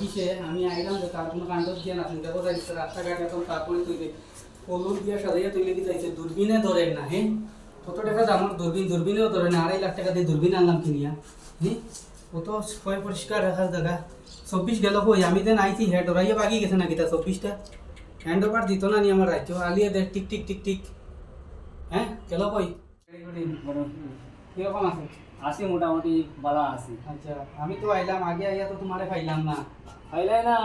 চব্বিশে আমি আইলাম যে তার কোনো কাণ্ড দিয়ে না দেখো তাই রাস্তাঘাট এখন তারপরে তুই কলুর দিয়ে। সাজাইয়া তুলে দিতে চাইছে দূরবীনে ধরে না হ্যাঁ কত টাকা দাম দূরবীন দূরবীনেও ধরে না আড়াই লাখ টাকা দিয়ে দূরবীন আনলাম কিনিয়া হ্যাঁ কত কয় পরিষ্কার রাখার জায়গা চব্বিশ গেল কই আমি দেন আইছি হেড ওরাইয়া বাগি গেছে নাকি তা চব্বিশটা? হ্যান্ড ওভার দিত না নি আমার রাজ্য আলিয়ে দেখ টিক টিক টিক টিক। হ্যাঁ গেল কই কীরকম আছে? আসি মোটামুটি ভালো আসি। আচ্ছা আমি তো আইলাম আগে আইয়া তো তোমারে পাইলাম না। পাইলাই না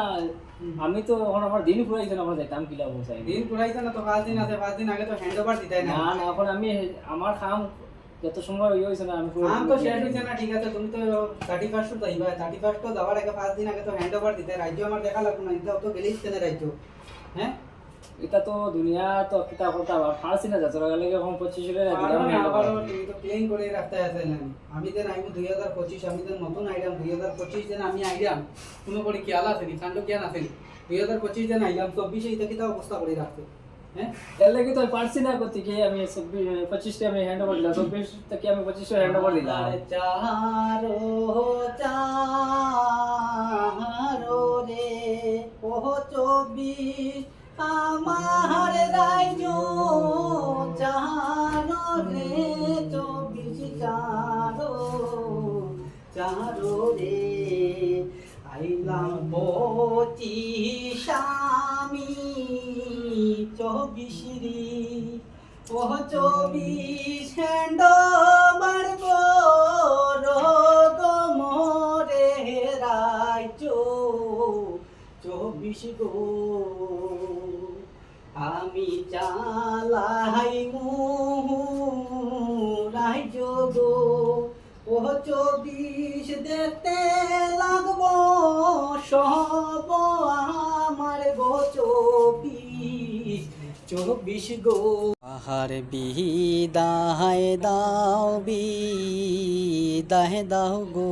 আমি তো এখন আমার দিন ফুরাইছে না আমরা যাইতাম কিলা বসাই। দিন পুরাইছে না তো পাঁচ দিন আছে পাঁচ দিন আগে তো হ্যান্ড ওভার দিতাই না। না না এখন আমি আমার খাম যত সময় ইয়ে হয়েছে না আমি আম তো শেষ হয়েছে না ঠিক আছে তুমি তো থার্টি ফার্স্ট তো যাইবা থার্টি ফার্স্ট তো যাওয়ার আগে পাঁচ দিন আগে তো হ্যান্ড ওভার দিতে রাজ্য আমার দেখা লাগবে না এটা তো গেলেই রাজ্য। হ্যাঁ? এটা তো দুনিয়া তো কিতা করতে আবার ফার্সি না যাত্রা গেলে এখন পঁচিশ আরও তুমি তো প্লেন করে রাখতে আছে আমি দেন আইবো দুই হাজার পঁচিশ আমি দেন নতুন আইলাম দুই হাজার পঁচিশ দিন আমি আইলাম কোনো করে খেয়াল আছে নি কাণ্ড জ্ঞান আছে নি দুই হাজার পঁচিশ দিন আইলাম চব্বিশে এটা কিতা অবস্থা করে রাখতে হ্যাঁ? এর লাগে তো পারছি না করতে গিয়ে আমি চব্বিশ পঁচিশটা আমি হ্যান্ড ওভার দিলাম চব্বিশ থেকে আমি পঁচিশটা হ্যান্ড ওভার দিলাম? চারো চারো রে ও চব্বিশ আমার রাইজ চারো রে চব্বিশ চারো চারো রে। আইলাম পঁচিশ আমি চব্বিশ রে। ও চব্বিশ হ্যান্ড মারব রোগ মরে রাইচো চব্বিশ গো আমি চালাই রাইজ গো ও চব্বিশ দেখতে লাগব সব আমার গো চব্বিশ। চব্বিশ গো আহার বিদায় দাও বি বিদায় দাও গো।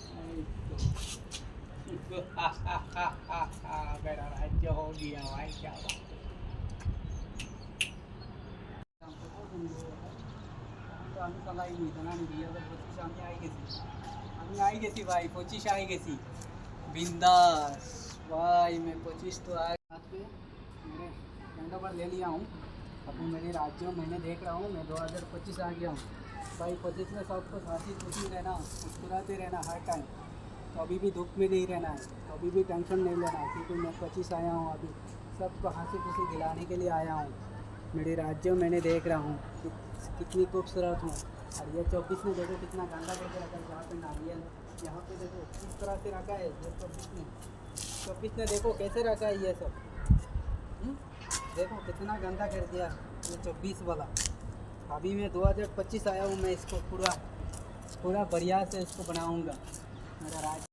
मेरा पच्चीस आई गेसी बिंदास भाई मैं पच्चीस तो आया पर ले लिया हूँ अभी मेरे राज्य मैंने देख रहा हूँ मैं दो हज़ार पच्चीस आ गया हूँ भाई पच्चीस में सबको साथी खुशी रहना मुस्कुराते रहना हर टाइम कभी भी दुख में नहीं रहना है। कभी भी टेंशन नहीं लेना है, क्योंकि मैं पच्चीस आया हूँ अभी। सबको हँसी खुशी दिलाने के लिए आया हूँ। मेरे राज्य में मैंने देख रहा हूँ कितनी खूबसूरत हूँ। और ये चौबीस में देखो कितना गंदा करके रखा है। जहाँ पे नारियल, यहाँ पे देखो किस तरह से रखा है ये चौबीस ने चौबीस ने देखो कैसे रखा है ये सब। हम्म? देखो कितना गंदा कर दिया ये चौबीस वाला। अभी मैं 2025 आया हूँ मैं इसको पूरा पूरा बढ़िया से इसको बनाऊँगा। नजर आए